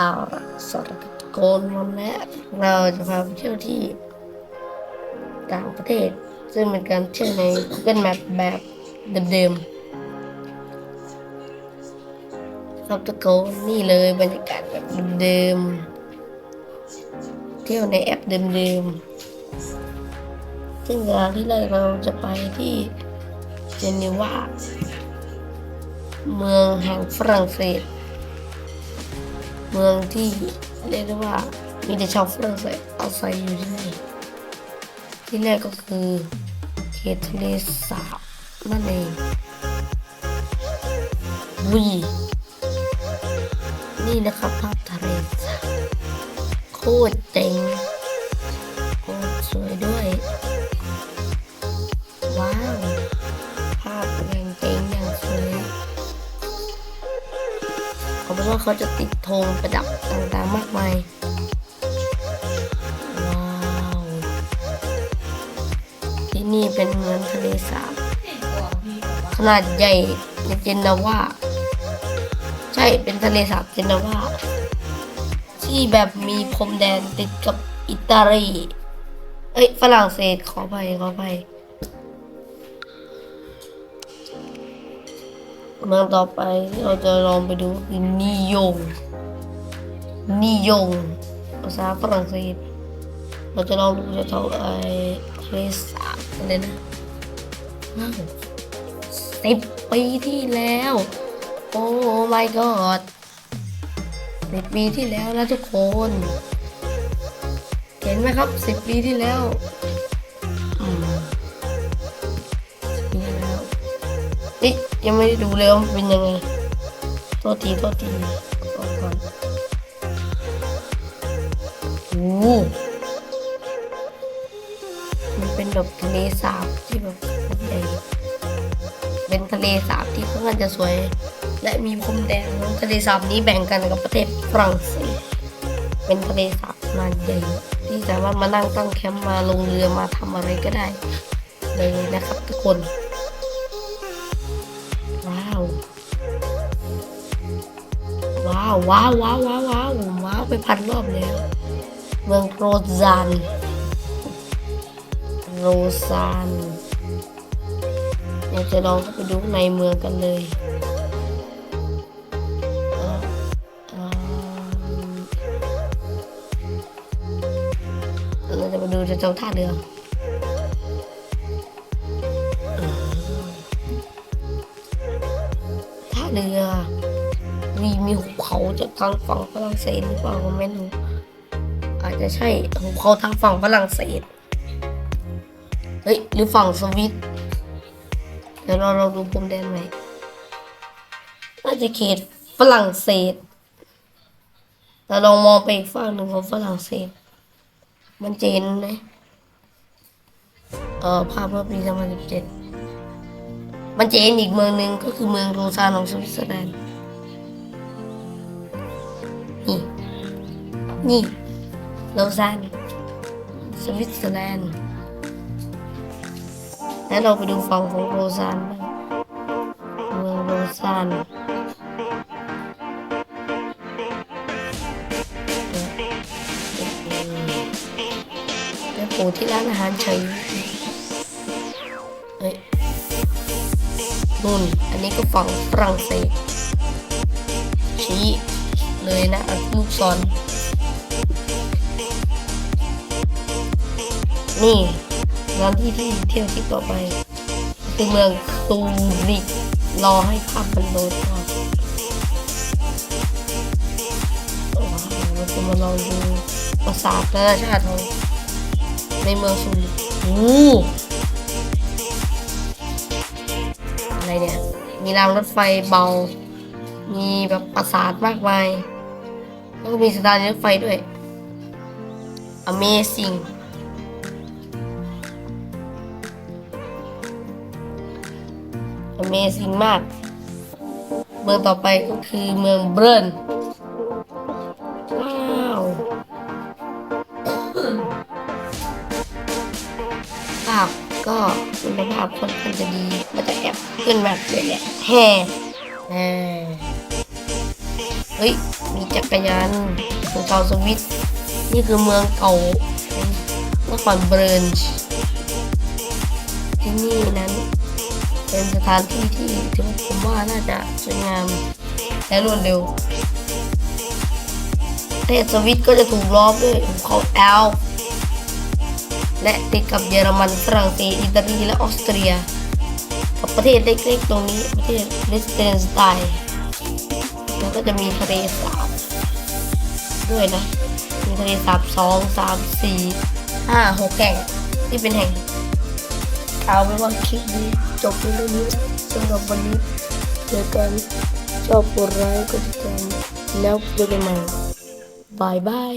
เอาสวัสดีครับทุกนวันนี้เราจะพาไปเที่ยวที่ต่างประเทศ ซึ่งเป็นการเที่ยวใน Google Map แบบเดิมๆครับทุกนนี่เลยบรรยากาศแบบเดิมๆเที่ยวในแอปเดิมๆซึ่งงานที่แรกเราจะไปที่เจนีวาเมืองแห่งฝรั่งเศส เมืองที่เรียกได้ว่ามีแต่ชาวฝรั่งเศสอาศัยอยู่ที่นี่ที่แรกก็คือเขตทะเลสาบนั่นเองวีนี่นะครับภาพทะเลสาบโคตรเจ๋งโคตรสวยด้วย เขาบอว่าเขาจะติดธงประดับต่างๆมากมายว้าวที่นี่เป็นเหมือนทะเลสาบขนาดใหญ่ในเจนนาว่าใช่เป็นทะเลสาบเจนนาว่าที่แบบมีพรมแดนติดกับอิตาลีเอ้ยฝรั่งเศสขอไปขอไป มืองต่อไปเราจะลองไปดูนิยงนิยงภาษาฝรั่งเศส เราจะลองดูจะเท่าไอ้ทะเลสาบอะไรนะว้าวสิบปีที่แล้ว โอ้ my god สิบปีที่แล้วนะทุกคน เห็นไหมครับสิบปีที่แล้วอืม10ปีที่แล้วเอ๊ะ ยังไม่ได้ดูเลยว่ามันเป็นยังไงโทษทีโทษทีก่อนก่อนโอ้มันเป็นแบบทะเลสาบที่แบบใหญ่เป็นทะเลสาบที่ค่อนข้างจะสวย และมีพรมแดงทะเลสาบนี้แบ่งกันกับประเทศฝรั่งเศสเป็นทะเลสาบนาดใหญ่ที่สามารถมานั่งตั้งแคมป์มาลงเรือมาทำอะไรก็ได้เลยนะครับทุกคนาวว้าวว้าวว้าวว้าวว้าวไปพันรอบแล้ว เมืองโรซานโรซานเราจะลองเข้าไปดูในเมืองกันเลยเราจะมาดูจะจ้าท่าเรือท่าเรือ มีมีหุบเขาจากทางฝั่งฝรั่งเศสหรือเปล่าไม่รู้อาจจะใช่หุบเขาทางฝั่งฝรั่งเศสเฮ้ยหรือฝั่งสวิตเดี๋ยวเราลองดูพรมแดนไหมน่าจะเขตฝรั่งเศสแต่ลองมองไปอีกฝั่งหนึ่งของฝรั่งเศส มันเจนไหมเออภาพเมื่อปี 2017 มันเห็นอีกเมืองหนึ่งก็คือเมืองโรซานของสวิตเซอร์แลนด์ นี่โรซานสวิตเซอร์แลนด์แล้วเราไปดูฝั่งของโรซานบ้างเมืองโรซานแล้วปูที่ร้านอาหารเฉยเฮ้ยนู่นอันนี้ก็ฝั่งฝรั่งเศสชี้เลยนะลูกศร นี่สถานที่ที่เที่ยวที่ต่อไปคือเมืองตูริกรอให้ภาพมันโหลดก่อนว้าเราจะมาลองดูปราสาทนานาชาติของในเมืองซูริกโอ้อะไรเนี่ย มีรางรถไฟเบา มีแบบปราสาทมากมาย แล้วก็มีสถานีรถไฟด้วย Amazing Amazing มาก เมืองต่อไปก็คือเมืองเบิร์นว้าวภาพก็คุณภาพค่อนข้างจะดีมันจะแอบขึ้นแบบเลยแหละแฮ่แฮ่เฮ้ย มีจักรยานของชาวสวิต นี่คือเมืองเก่าของนครเบรนช์ที่นี่นั้น เป็นสถานที่ที่ถือว่าผมว่าน่าจะสวยงามและรวดเร็วประเทศสวิตก็จะถูกล้อมด้วยภูเขาแอลและติดกับเยอรมันฝรั่งเศสอิตาลีและออสเตรีย กับประเทศเล็กๆตรงนี้ประเทศลิสเทนสไตน์แล้วก็จะมีทะเลสาบด้วยนะมีทะเลสาบสองสามสี่ห้าหกแห่งที่เป็นแห่ง เอาเป็นว่าคลิปนี้จบไปเรื่อยๆสำหรับวันนี้เจอกันชอบกดไลค์กดติดตามแล้วเจอกันใหม่บายบาย